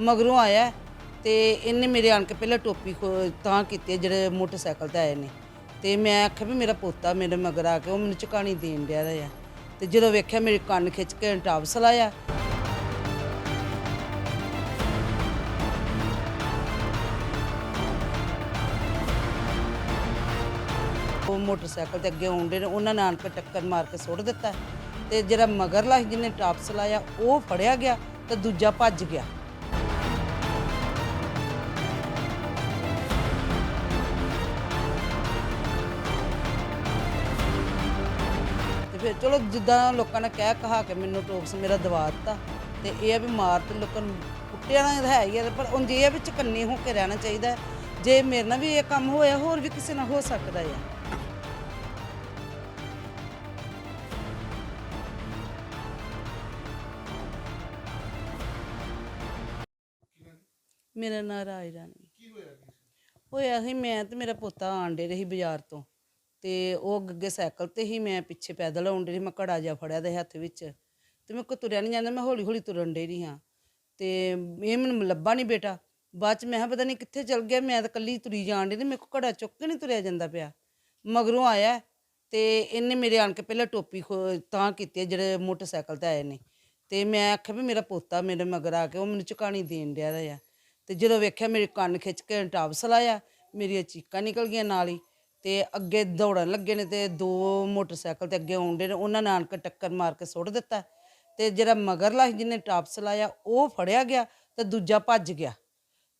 ਮਗਰੋਂ ਆਇਆ ਤੇ ਇਹਨੇ ਮੇਰੇ ਆਣ ਕੇ ਪਹਿਲਾਂ ਟੋਪੀ ਖੋ- ਤਾਂ ਕੀਤੀ ਹੈ ਜਿਹੜੇ ਮੋਟਰਸਾਈਕਲ ਤੇ ਆਏ ਨੇ। ਤੇ ਮੈਂ ਆਖਿਆ ਵੀ ਮੇਰਾ ਪੋਤਾ ਮੇਰੇ ਮਗਰ ਆ ਕੇ ਉਹ ਮੈਨੂੰ ਚੁਕਾਣੀ ਦੇਣ ਡਿਆ ਦਾ ਆ ਤੇ ਜਦੋਂ ਵੇਖਿਆ ਮੇਰੇ ਕੰਨ ਖਿੱਚ ਕੇ ਟਾਪਸ ਲਾਇਆ ਉਹ ਮੋਟਰਸਾਈਕਲ ਤੇ ਅੱਗੇ ਆਉਂਦੇ ਨੇ, ਉਹਨਾਂ ਨੇ ਆਣ ਕੇ ਟੱਕਰ ਮਾਰ ਕੇ ਸੁੱਟ ਦਿੱਤਾ। ਤੇ ਜਿਹੜਾ ਮਗਰਲਾ ਸੀ, ਜਿਹਨੇ ਟਾਪਸ ਲਾਇਆ ਉਹ ਫੜਿਆ ਗਿਆ ਤੇ ਦੂਜਾ ਭੱਜ ਗਿਆ। ਤੇ ਫਿਰ ਚਲੋ ਜਿੱਦਾਂ ਲੋਕਾਂ ਨੇ ਕਹਿ ਕਹਾ ਕੇ ਮੈਨੂੰ ਟੋਕਸ ਮੇਰਾ ਦਵਾ ਦਿੱਤਾ ਤੇ ਇਹ ਆ ਵੀ ਮਾਰ ਤੇ ਲੋਕਾਂ ਨੂੰ ਕੁੱਟਿਆ ਨਾ ਹੈ ਹੀ ਆ, ਪਰ ਉਂਝ ਇਹ ਆ ਵੀ ਚਕੰਨੇ ਹੋ ਕੇ ਰਹਿਣਾ ਚਾਹੀਦਾ ਹੈ। ਜੇ ਮੇਰੇ ਨਾਲ ਵੀ ਇਹ ਕੰਮ ਹੋਇਆ ਹੋਰ ਵੀ ਕਿਸੇ ਨਾਲ ਹੋ ਸਕਦਾ ਆ ਮੇਰਾ ਨਾਂ ਰਾਜ ਰਾਣੀ ਕੀ ਹੋਇਆ ਕੀ ਸੀ? ਹੋਇਆ ਸੀ ਮੈਂ ਤੇ ਮੇਰਾ ਪੋਤਾ ਆਂਡੇ ਰਹੀ ਬਾਜ਼ਾਰ ਤੋਂ ਤੇ ਉਹ ਅੱਗੇ ਸਾਈਕਲ ਤੇ ਹੀ ਮੈਂ ਪਿੱਛੇ ਪੈਦਲ ਆਉਂਦੇ ਰਹੀ ਮੈਂ ਘੜਾ ਜਿਹਾ ਫੜਿਆ ਦੇ ਹੱਥ ਵਿੱਚ ਤੇ ਮੇਰੇ ਕੋ ਤੁਰਿਆ ਨਹੀਂ ਜਾਂਦਾ, ਮੈਂ ਹੌਲੀ ਹੌਲੀ ਤੁਰਨ ਡਈ ਰਹੀ ਹਾਂ ਤੇ ਇਹ ਮੈਨੂੰ ਲੱਭਾ ਨਹੀਂ ਬੇਟਾ। ਬਾਅਦ ਚ ਮੈਂ ਕਿਹਾ ਪਤਾ ਨਹੀਂ ਕਿੱਥੇ ਚਲ ਗਿਆ, ਮੈਂ ਤਾਂ ਕੱਲੀ ਤੁਰੀ ਜਾਣ ਡਈ ਤੇ ਮੇਰੇ ਕੋ ਘੜਾ ਚੁੱਕ ਕੇ ਨਹੀਂ ਤੁਰਿਆ ਜਾਂਦਾ ਪਿਆ। ਮਗਰੋਂ ਆਇਆ ਤੇ ਇਹਨੇ ਮੇਰੇ ਆਣ ਕੇ ਪਹਿਲਾਂ ਟੋਪੀ ਖੋ- ਤਾਂ ਕੀਤੀ ਹੈ ਜਿਹੜੇ ਮੋਟਰਸਾਈਕਲ ਤੇ ਆਏ ਨੇ। ਤੇ ਮੈਂ ਆਖਿਆ ਵੀ ਮੇਰਾ ਪੋਤਾ ਮੇਰੇ ਮਗਰ ਆ ਕੇ ਉਹ ਮੈਨੂੰ ਚੁਕਾਣੀ ਦੇਣ ਡਿਆ ਦਾ ਆ ਤੇ ਜਦੋਂ ਵੇਖਿਆ ਮੇਰੇ ਕੰਨ ਖਿੱਚ ਕੇ ਟਾਪਸ ਲਾਇਆ ਮੇਰੀਆਂ ਚੀਕਾਂ ਨਿਕਲ ਗਈਆਂ ਨਾਲ ਹੀ। ਤੇ ਅੱਗੇ ਦੌੜਨ ਲੱਗੇ ਨੇ ਤੇ ਦੋ ਮੋਟਰਸਾਈਕਲ ਤੇ ਅੱਗੇ ਆਉਂਦੇ ਨੇ ਉਹਨਾਂ ਨੇ ਆਣ ਕੇ ਟੱਕਰ ਮਾਰ ਕੇ ਸੁੱਟ ਦਿੱਤਾ ਤੇ ਜਿਹੜਾ ਮਗਰਲਾ ਸੀ ਜਿਹਨੇ ਟਾਪਸ ਲਾਇਆ ਉਹ ਫੜਿਆ ਗਿਆ ਤੇ ਦੂਜਾ ਭੱਜ ਗਿਆ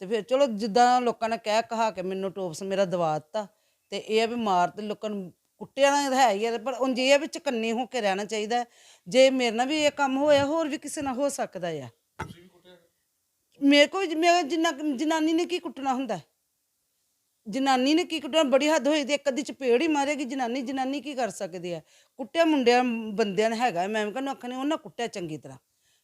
ਤੇ ਫਿਰ ਚਲੋ ਜਿੱਦਾਂ ਲੋਕਾਂ ਨੇ ਕਹਿ ਕਹਾ ਕੇ ਮੈਨੂੰ ਟੋਪਸ ਮੇਰਾ ਦਵਾ ਦਿੱਤਾ ਤੇ ਇਹ ਆ ਵੀ ਮਾਰ ਤੇ ਲੋਕਾਂ ਨੂੰ ਕੁੱਟਿਆ ਨਾ ਹੈ ਹੀ ਆ, ਪਰ ਉਂਝ ਇਹ ਆ ਵੀ ਚਕੰਨੇ ਹੋ ਕੇ ਰਹਿਣਾ ਚਾਹੀਦਾ ਹੈ। ਜੇ ਮੇਰੇ ਨਾਲ ਵੀ ਇਹ ਕੰਮ ਹੋਇਆ ਹੋਰ ਵੀ ਕਿਸੇ ਨਾਲ ਹੋ ਸਕਦਾ ਆ ਮੇਰੇ ਕੋਲ ਮੈਂ ਜਿੰਨਾ ਜਨਾਨੀ ਨੇ ਕੀ ਕੁੱਟਣਾ ਹੁੰਦਾ ਹੈ? ਜਨਾਨੀ ਨੇ ਕੀ ਕੁੱਟਣਾ ਬੜੀ ਹੱਦ ਹੋਈ ਤੇ ਇੱਕ ਅੱਧੀ ਚਪੇੜ ਹੀ ਮਾਰੇਗੀ। ਜਨਾਨੀ ਜਨਾਨੀ ਕੀ ਕਰ ਸਕਦੀ ਹੈ? ਕੁੱਟਿਆ ਮੁੰਡਿਆਂ ਬੰਦਿਆਂ ਨੇ ਹੈਗਾ। ਮੈਂ ਕਹਿੰਦਾ ਅੱਖਾਂ ਨੇ ਉਹਨਾਂ ਕੁੱਟਿਆ ਚੰਗੀ ਤਰ੍ਹਾਂ।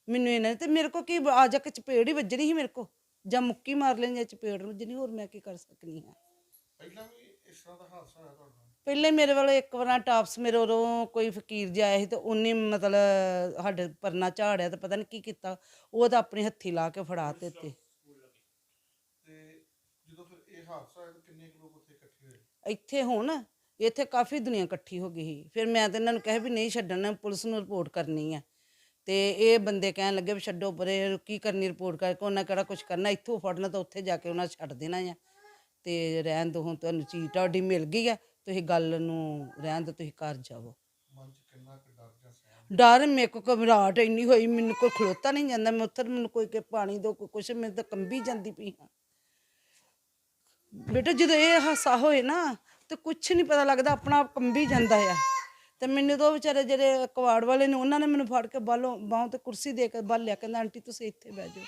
ਮੈਨੂੰ ਇਹਨਾਂ ਤੇ ਮੇਰੇ ਕੋ ਕੀ ਆ ਜਾ ਕੇ ਚਪੇੜ ਹੀ ਵੱਜਣੀ ਸੀ ਮੇਰੇ ਕੋ ਜਾਂ ਮੁੱਕੀ ਮਾਰ ਲੈਣੀ ਜਾਂ ਚਪੇੜ ਵੱਜਣੀ ਹੋਰ ਮੈਂ ਕੀ ਕਰ ਸਕਨੀ ਹਾਂ? ਪਹਿਲਾਂ ਵੀ ਇਸ ਤਰ੍ਹਾਂ ਦਾ ਹਾਦਸਾ ਹੋਇਆ ਤੁਹਾਡੇ? ਪਹਿਲੇ ਮੇਰੇ ਵੱਲੋਂ ਇੱਕ ਵਾਰ ਟਾਪਸ ਮੇਰੇ ਉਰੋਂ ਕੋਈ ਫਕੀਰ ਜਿਹਾ ਆਇਆ ਸੀ ਤੇ ਉਹਨੇ ਮਤਲਬ ਸਾਡੇ ਪਰਨਾ ਝਾੜਿਆ ਤੇ ਪਤਾ ਨਹੀਂ ਕੀ ਕੀਤਾ। ਉਹ ਤਾਂ ਆਪਣੇ ਹੱਥੀ ਲਾ ਕੇ ਫੜਾ ਤੇ ਤੇ ਤੇ ਜਦੋਂ ਫਿਰ ਇਹ ਹਾਦਸਾ ਹੋਇਆ ਤਾਂ ਕਿੰਨੇ ਕੁ ਲੋਕ ਉੱਥੇ ਇਕੱਠੇ ਹੋਏ? ਇੱਥੇ ਹੁਣ ਇੱਥੇ ਕਾਫੀ ਦੁਨੀਆ ਇਕੱਠੀ ਹੋ ਗਈ ਸੀ। ਫਿਰ ਮੈਂ ਤਾਂ ਇਹਨਾਂ ਨੂੰ ਕਿਹਾ ਵੀ ਨਹੀਂ ਛੱਡਣਾ ਪੁਲਿਸ ਨੂੰ ਰਿਪੋਰਟ ਕਰਨੀ ਹੈ ਤੇ ਇਹ ਬੰਦੇ ਕਹਿਣ ਲੱਗੇ ਵੀ ਛੱਡੋ ਪਰੇ ਕੀ ਕਰਨੀ ਰਿਪੋਰਟ ਕਰਕੇ ਉਹਨਾਂ ਕਿਹੜਾ ਕੁਝ ਕਰਨਾ ਇੱਥੋਂ ਫੜਨਾ ਤਾਂ ਉੱਥੇ ਜਾ ਕੇ ਉਹਨਾਂ ਛੱਡ ਦੇਣਾ ਆ। ਤੇ ਰਹਿਣ ਦੋ ਹੁਣ ਤੁਹਾਨੂੰ ਚੀਜ਼ ਤੁਹਾਡੀ ਮਿਲ ਗਈ ਆ ਤੁਸੀਂ ਗੱਲ ਨੂੰ ਰਹਿਣ ਦੋ ਤੁਸੀਂ ਘਰ ਜਾਵੋ। ਮਨ 'ਚ ਕਿੰਨਾ ਕੁ ਡਰ ਜਾਂ ਸਹਿਮ? ਡਰ ਮੇਰੇ ਕੋ ਘਬਰਾਹਟ ਇੰਨੀ ਹੋਈ ਮੈਨੂੰ ਕੋਈ ਖਲੋਤਾ ਨਹੀਂ ਜਾਂਦਾ ਮੈਂ ਉੱਥੇ ਮੈਨੂੰ ਕੋਈ ਕਿ ਪਾਣੀ ਦੋ ਕੋਈ ਕੁਛ ਮੈਂ ਤਾਂ ਕੰਬੀ ਜਾਂਦੀ ਪਈ ਹਾਂ। ਬੇਟਾ ਜਦੋਂ ਇਹ ਹਾਸਾ ਹੋਏ ਨਾ, ਤੇ ਕੁਛ ਨਹੀਂ ਪਤਾ ਲੱਗਦਾ, ਆਪਣਾ ਆਪ ਕੰਬੀ ਜਾਂਦਾ ਆ। ਤੇ ਮੈਨੂੰ ਤਾਂ ਉਹ ਵਿਚਾਰੇ ਜਿਹੜੇ ਕਵਾੜ ਵਾਲੇ ਨੇ, ਉਹਨਾਂ ਨੇ ਮੈਨੂੰ ਫੜ ਕੇ ਬਾਹਲੋਂ ਬਾਹੋਂ ਤੇ ਕੁਰਸੀ ਦੇ ਕੇ ਬਾਹਰ ਲਿਆ, ਕਹਿੰਦਾ, ਆਂਟੀ, ਤੁਸੀਂ ਇੱਥੇ ਬਹਿ ਜਾਓ।